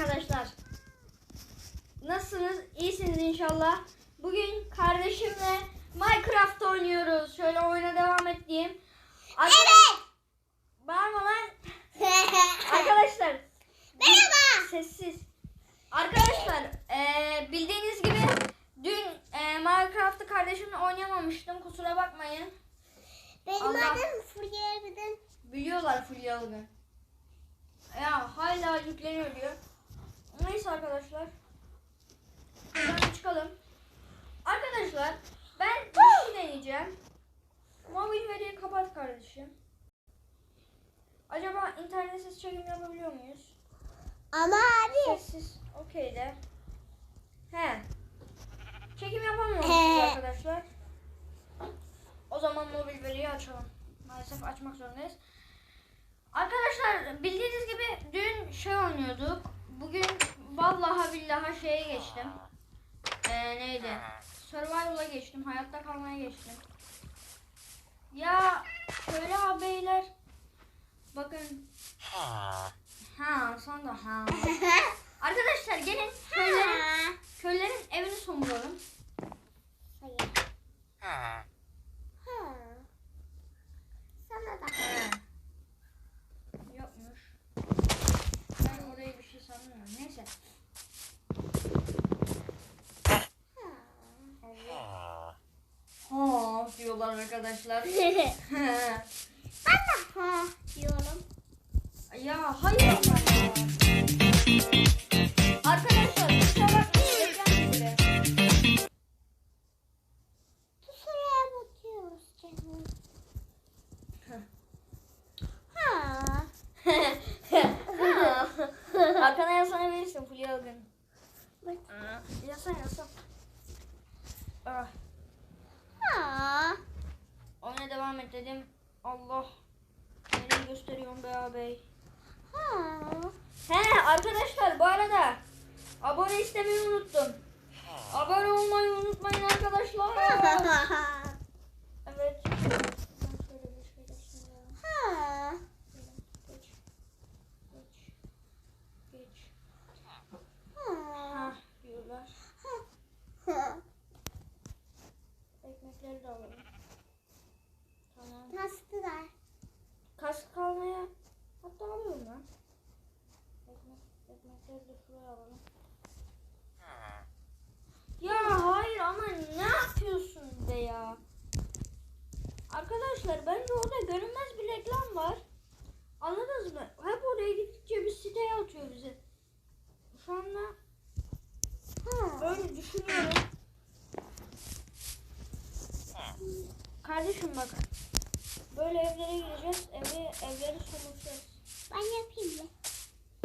arkadaşlar. Nasılsınız? İyisiniz inşallah. Bugün kardeşimle Minecraft oynuyoruz. Şöyle oyuna devam et diyeyim. Arka- Evet. Bağırma lan. Arkadaşlar. Merhaba. Sessiz. Arkadaşlar eee, bildiğiniz gibi dün eee, Minecraft'ı kardeşimle oynayamamıştım. Kusura bakmayın. Benim Allah. adım Fulya. Biliyorlar Fulya. Ya hala yükleniyor diyor. Neyse arkadaşlar. Buradan çıkalım. Arkadaşlar ben bir şey deneyeceğim. Mobil veriyi kapat kardeşim. Acaba internetsiz çekim yapabiliyor muyuz? Ama abi. Sessiz. Okey de. He. Çekim yapamıyoruz arkadaşlar. O zaman mobil veriyi açalım. Maalesef açmak zorundayız. Arkadaşlar bildiğiniz gibi dün şey oynuyorduk. Bugün vallahi billahi şeye geçtim. Ee, neydi? Survival'a geçtim. Hayatta kalmaya geçtim. Ya şöyle ağabeyler. Bakın. Ha de ha. Arkadaşlar gelin köylerin, köylerin evini somuralım. Hayır. Ha. Sana da. He. Yokmuş. Ben oraya bir şey sanmıyorum. Neyse. Ha. Ha diyorlar arkadaşlar. Böyle evlere gireceğiz. Evi, evleri somuracağız. Ben yapayım mı?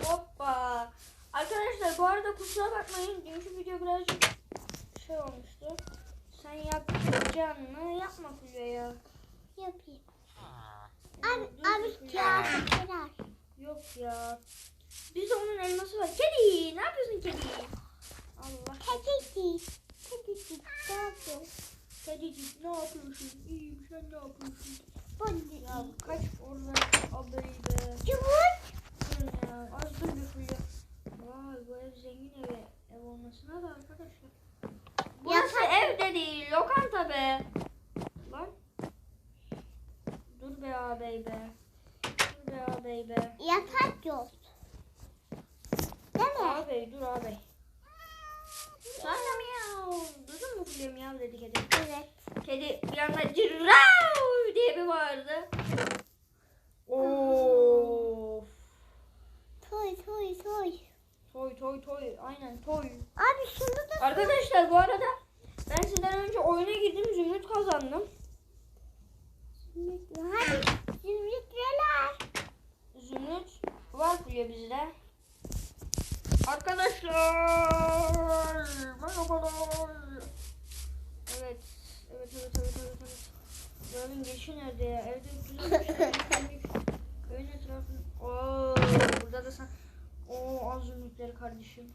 Hoppa. Arkadaşlar bu arada kusura bakmayın. Dünkü video birazcık şey olmuştu. Sen yapacağını yapma Fulya ya. Yapayım. Abi, abi al. Yok ya. Bizde onun elması var. Kedi ne yapıyorsun kedi? Allah. Kedicik. Kedicik. Ne yapıyorsun? Kedicik ne yapıyorsun? İyiyim sen ne yapıyorsun? Ya kaç oradan be. Çubuk. Az dur bir Fulya. Vay bu ev zengin evi. Ev olmasına da arkadaşlar. Burası ev de değil. Lokanta be. Lan. Dur be ağabey be. Dur be ağabey be. Yatak yok. Değil mi? Ağabey dur ağabey. De miyav. Duydun mu Fulya miyav dedi kedi. Evet. Kedi bir anda cirrav bir bağırdı. Of. Toy toy toy. Toy toy toy. Aynen toy. Abi şunu da Arkadaşlar bu arada ben sizden önce oyuna girdim zümrüt kazandım. zümrüt. Hadi zümrütler. Zümrüt var Fulya bizde. Arkadaşlar merhabalar. Evet. Evet evet evet evet. Buranın girişi nerede ya? Evde güzel şey. Köyün etrafını. Oo, burada da sen. Oo az zümrütleri kardeşim.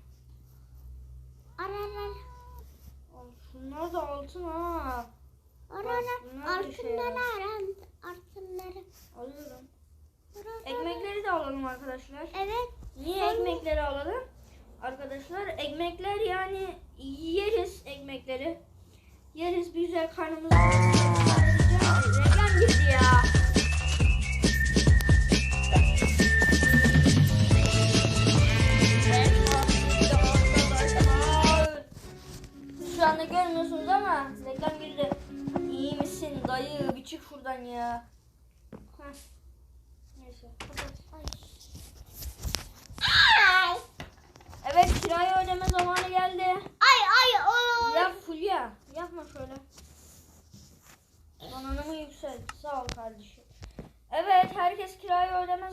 Ara ara. Şunlar da altın ha. Ara ara. şey Altınları ara. Altınları. Alıyorum. Ekmekleri de alalım arkadaşlar. Evet. Niye ekmekleri alalım? arkadaşlar. Ekmekler yani yeriz ekmekleri. Yeriz bir güzel karnımızı. Reklam girdi ya.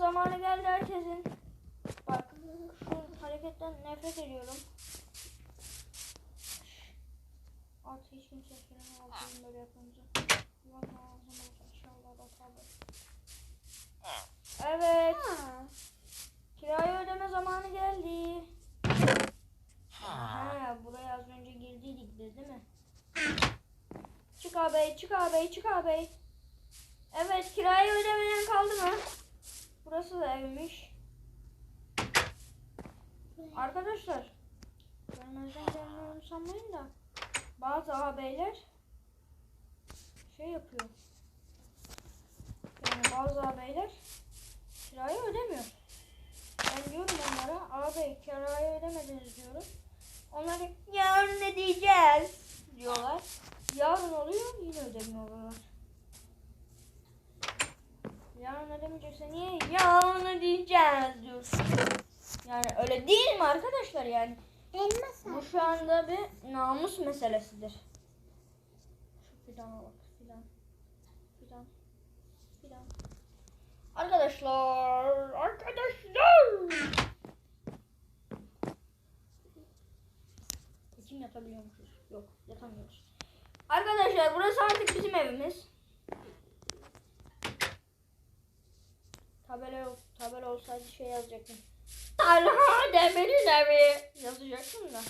Zamanı geldi herkesin. Bak şu hareketten nefret ediyorum. At hiç kimse freni altın böyle yapınca. Ulan ağzım inşallah bak abi. Evet. Kirayı ödeme zamanı geldi. Ha, buraya az önce girdiydik biz değil mi? Çık ağabey, çık ağabey, çık ağabey. Evet, kirayı ödemeyen kaldı mı? Burası da evmiş. Arkadaşlar, görmezden gelmiyorum sanmayın da bazı ağabeyler şey yapıyor. Yani bazı ağabeyler kirayı ödemiyor. Ben diyorum onlara ağabey kirayı ödemediniz diyorum. Onlar yarın ödeyeceğiz diyorlar. Yarın oluyor yine ödemiyorlar. Yarın ödemeyecekse niye yarın ödeyeceğiz diyorsun. Yani öyle değil mi arkadaşlar yani. Elma Bu şu anda bir namus meselesidir. Şu filana bak filan. Filan. Filan. Arkadaşlar. Arkadaşlar. Kim yatabiliyormuşuz? Yok yatamıyoruz. Arkadaşlar burası artık bizim evimiz. Tabela yok. Olsaydı şey yazacaktım. Talha Demir'in evi yazacaktım da.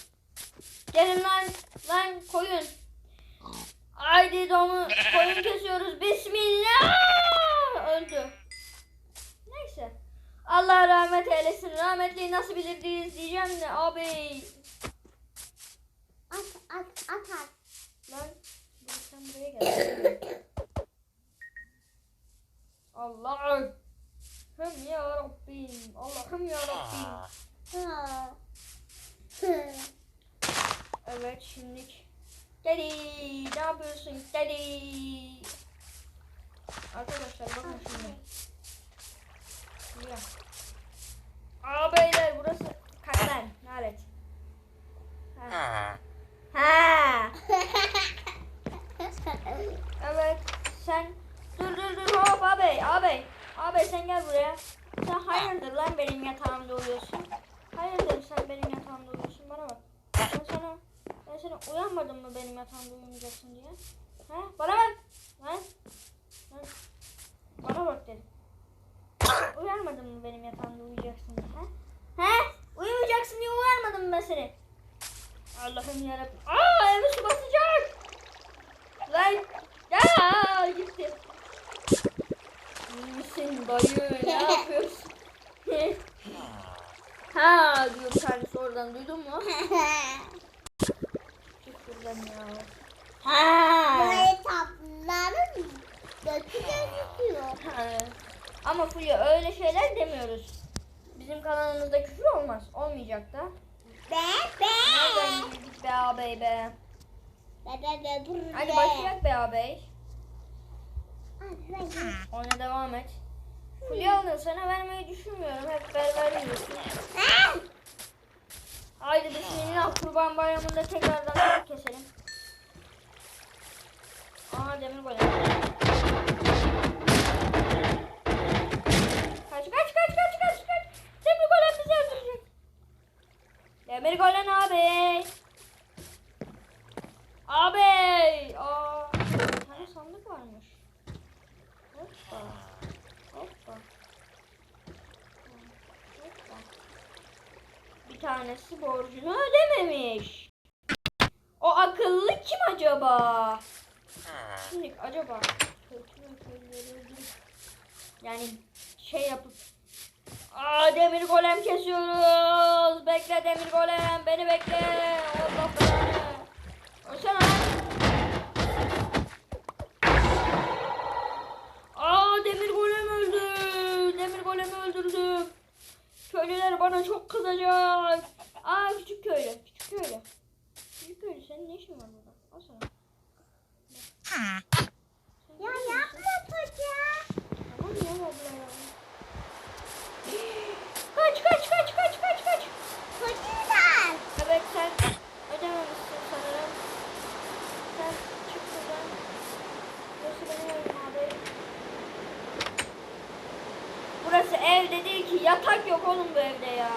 Gelin lan lan koyun. Haydi domu koyun kesiyoruz. Bismillah. Öldü. Neyse. Allah rahmet eylesin. Rahmetliyi nasıl bilirdiniz diyeceğim de abi. At at at at. Lan dur sen buraya gel. Allah'ım ya Rabbim. Allah'ım ya Rabbim. Ha. Evet şimdilik. Daddy ne yapıyorsun Daddy? Arkadaşlar bakın şimdi. Şuraya. Aa beyler burası kalpler. Nalet. Ha. ha. Evet sen dur dur dur hop ağabey ağabey. Ağabey sen gel buraya. Sen hayırdır lan benim yatağımda uyuyorsun. Hayırdır sen benim yatağımda uyuyorsun bana bak. Ben sana ben sana uyanmadım mı benim yatağımda uyumayacaksın diye? He? Bana bak. Lan. Lan. Bana bak dedim. Uyanmadın mı benim yatağımda uyuyacaksın diye? He? He? Uyumayacaksın diye uyarmadım ben seni? Allah'ım yarabbim. Aa evi su basacak. Lan. Ya gitti. Misin dayı? Ne yapıyorsun? ha diyor bir tanesi oradan duydun mu? Buradan ya. Ha. Böyle tatlıların götü gözüküyor. Ha. Ama Fulya öyle şeyler demiyoruz. Bizim kanalımızda küfür olmaz. Olmayacak da. Be Nereden be. girdik be ağabey be. Be be be Hadi başlayak be ağabey. Oyuna devam et. Fulya alın sana vermeyi düşünmüyorum. Hep beraber yiyorsun. Haydi bismillah kurban bayramında tekrardan keselim. Aa demir golem. Kaç kaç kaç kaç kaç kaç. Demir golem bizi öldürecek. Demir golem abi. Abi. Aa. Bir tane sandık varmış. Hoppa. Hoppa. Bir tanesi borcunu ödememiş. O akıllı kim acaba? Şimdi acaba yani şey yapıp Aa demir golem kesiyoruz. bekle demir golem beni bekle. Allah belanı. Ölsene lan. Aa demir golem öldü. Demir golemi öldürdüm. Köylüler bana çok kızacak. Aa küçük köylü. Küçük köylü. Küçük köylü senin ne işin var burada? Al sana. Sen Ya kimsin? yapma çocuğa. Tamam ya abla ya. Kaç kaç kaç kaç kaç kaç. Çocuğlar. Evet sen ödememişsin sanırım. Sen çık buradan. Burası benim evim abi. Burası evde değil ki yatak yok oğlum bu evde ya.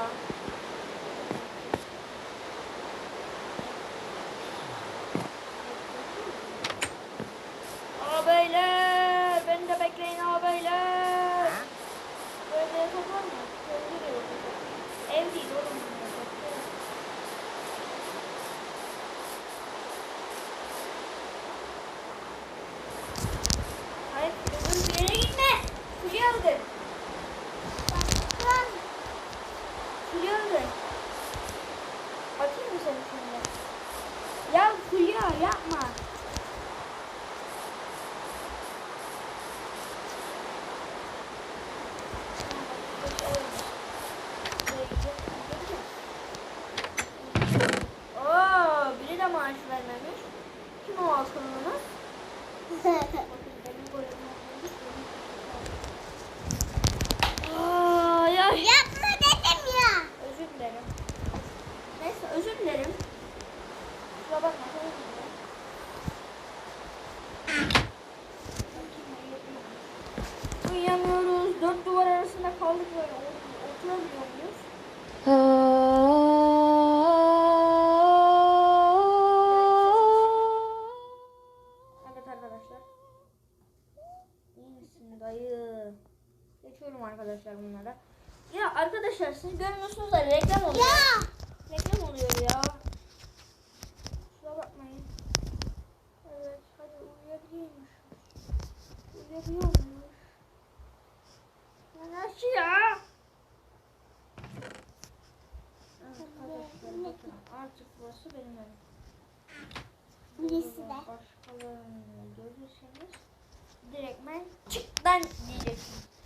Ha, ha, ha.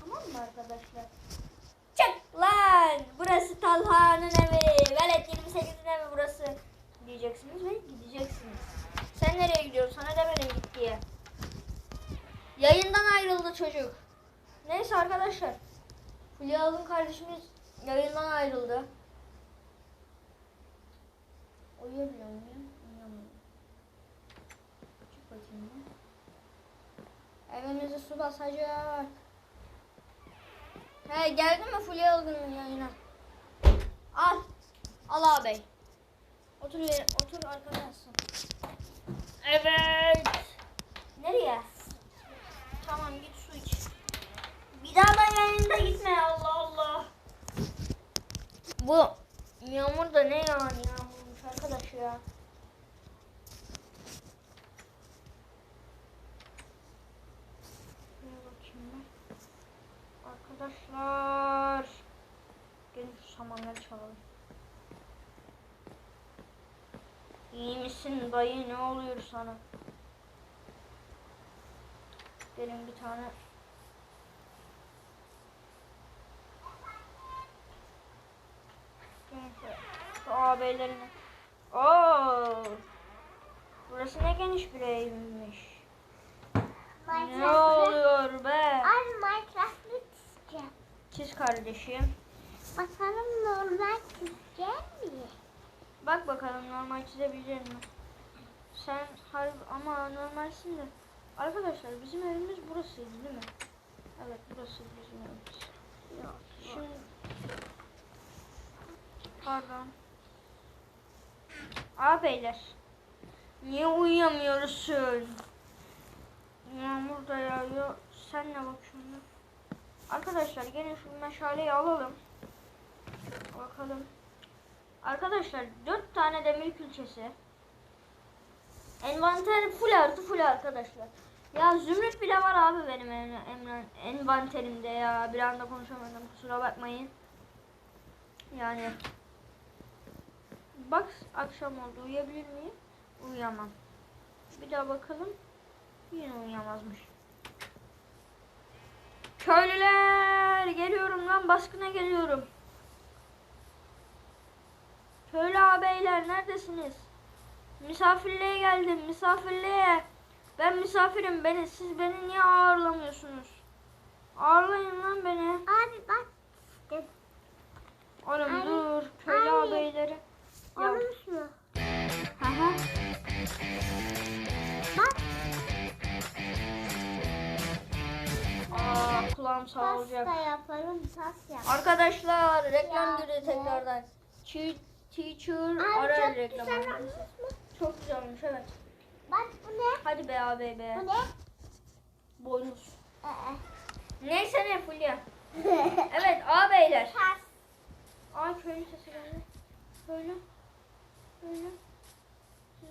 Tamam mı arkadaşlar? Çık lan! Burası Talha'nın evi. Velet 28'in evi burası. Diyeceksiniz ve gideceksiniz. Sen nereye gidiyorsun? Sana demedim git diye. Yayından ayrıldı çocuk. Neyse arkadaşlar. Fulya kardeşimiz yayından ayrıldı. Uyuyabiliyor muyum? Uyuyamıyorum. Çık bakayım bir. Evimizi su basacak. He geldin mi Fulya Ilgın'ın yayına? Al. Al ağabey. Otur otur arkadaşsın. Evet. Nereye? Tamam git su iç. Bir daha da yayında gitme Allah Allah. Bu yağmur da ne yani yağmurmuş arkadaş ya. Arkadaşlar. Gelin şu samanları çalalım. İyi misin dayı ne oluyor sana? Gelin bir tane. Ağabeylerine. Oo. Burası ne geniş bir evmiş. Ne oluyor be? Çizeceğim. Çiz kardeşim. Bakalım normal çizeceğim mi? Bak bakalım normal çizebilecek mi? Sen harbi ama normalsin de. Arkadaşlar bizim evimiz burasıydı değil mi? Evet burası bizim evimiz. Yok. Şimdi pardon. Ağabeyler. Niye uyuyamıyorsun? Yağmur da yağıyor. Sen ne bak şimdi. Arkadaşlar gelin şu meşaleyi alalım. Bakalım. Arkadaşlar dört tane demir külçesi. Envanter full artı full arkadaşlar. Ya zümrüt bile var abi benim en, en, envanterimde ya. Bir anda konuşamadım kusura bakmayın. Yani Bak akşam oldu. Uyuyabilir miyim? Uyuyamam. Bir daha bakalım. Yine uyuyamazmış. Köylüler geliyorum lan baskına geliyorum. Köylü ağabeyler neredesiniz? Misafirliğe geldim misafirliğe. Ben misafirim beni siz beni niye ağırlamıyorsunuz? Ağırlayın lan beni. Abi bak. Oğlum Abi, dur köylü ağabeyleri. Olmuş mu? Hı kulağım sağ olacak. da yaparım. Tas yap. Arkadaşlar reklam ne? tekrardan. Che- Teacher Abi ara çok reklamı. güzel olmuş mu? Çok güzel olmuş evet. Bak bu ne? Hadi be abi be. Bu ne? Boynuz. Ee, Neyse ne Fulya. Evet ağabeyler. Tas. Aa köylü sesi geldi. Köylü. Köylü. Siz?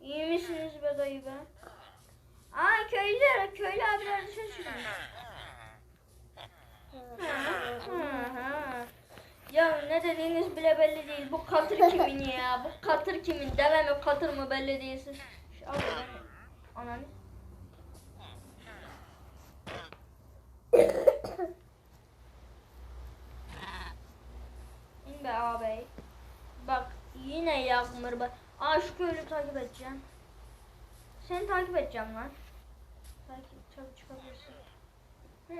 İyi misiniz be dayı be? Aa köylüler, köylü abiler. Hı hı. Ya ne dediğiniz bile belli değil. Bu katır kimin ya? Bu katır kimin? Deve mi katır mı belli değilsin. Şu al. Ananı. İn be ağabey. Bak yine yağmur bak. Aa şu köylü takip edeceğim. Seni takip edeceğim lan. Çabuk çıkabilirsin. Hı.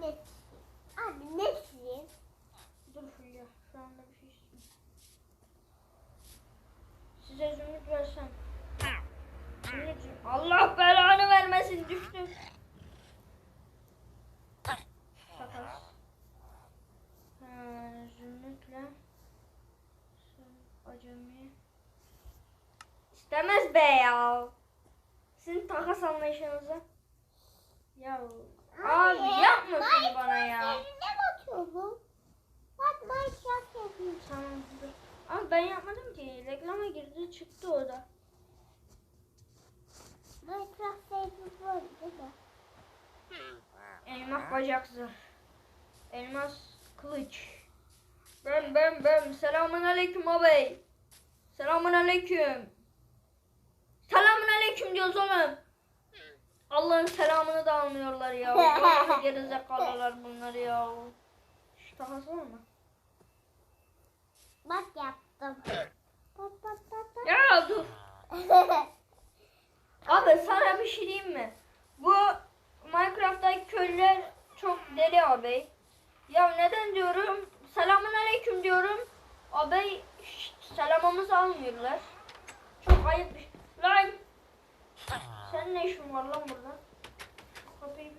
Ne? Abi ne? Dur Fulya şu anda bir şey istiyorum. Size zümrüt versem. Zümrüt. Allah belanı vermesin düştü. Takas. Ha, zümrütle. Acemi. İstemez be ya. Sizin takas anlayışınızı. Ya abi yapma şunu bana ya. Ne bakıyor bu? Bak Minecraft yapıyor. Tamam dur. Ama ben yapmadım ki. Reklama girdi çıktı o da. Minecraft böyle değil mi? Elmas bacak zırh. Elmas kılıç. Ben ben ben. Selamun aleyküm ağabey. Selamun aleyküm. Aleyküm diyoruz oğlum. Allah'ın selamını da almıyorlar ya. Gerizekalılar bunlar ya. Şu takas var mı? Bak yaptım. Bak bak bak bak. Ya dur. Abi sana bir şey diyeyim mi? Bu Minecraft'taki köylüler çok deli abi. Ya neden diyorum? Selamun aleyküm diyorum. Abi selamımızı almıyorlar. Çok ayıp bir şey. Lan! Sen ne işin var lan burada? Kapıyı...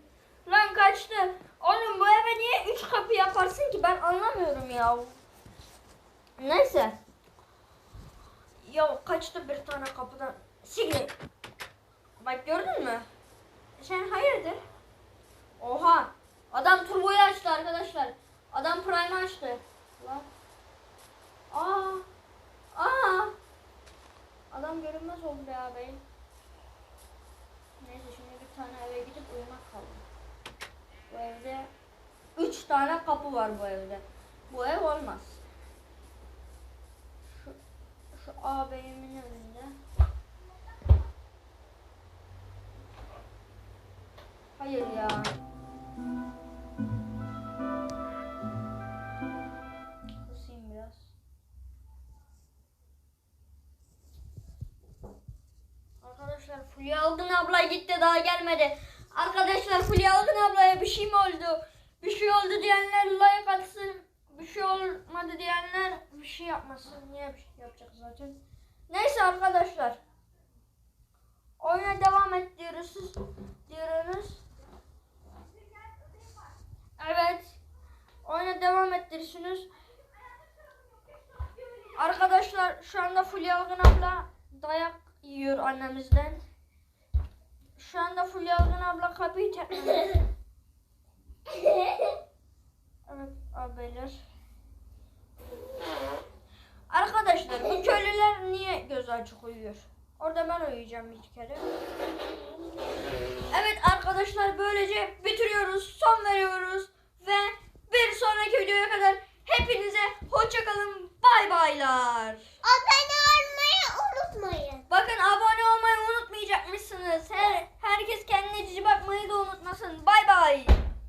Lan kaçtı. Oğlum bu eve niye üç kapı yaparsın ki? Ben anlamıyorum ya. Neyse. Ya kaçtı bir tane kapıdan. Sigli. Bak gördün mü? Sen hayırdır? Oha. Adam turboyu açtı arkadaşlar. Adam prime açtı. Lan. Aa. Aa. Adam görünmez oldu ya bey. Tane eve gidip uyumak kaldı. Bu evde üç tane kapı var bu evde. Bu ev olmaz. Şu, şu ağabeyimin önünde. Hayır ya. Abla gitti daha gelmedi. Arkadaşlar Fulya Algın ablaya bir şey mi oldu? Bir şey oldu diyenler like atsın. Bir şey olmadı diyenler bir şey yapmasın. Niye bir şey yapacak zaten? Neyse arkadaşlar. Oyuna devam et diyoruz. Diyorsunuz. Evet. Oyuna devam ettirirsiniz. Arkadaşlar şu anda Fulya Algın abla dayak yiyor annemizden. Şu anda Fulya abla kapıyı çekmiyor. evet abiler. Arkadaşlar bu köylüler niye göz açık uyuyor? Orada ben uyuyacağım bir kere. Evet arkadaşlar böylece bitiriyoruz. Son veriyoruz. Ve bir sonraki videoya kadar hepinize hoşçakalın. Bay baylar. Abone olmayı unutmayın. Bakın abone olmayı unutmayın unutmayacakmışsınız. Her, herkes kendine cici bakmayı da unutmasın. Bay bay.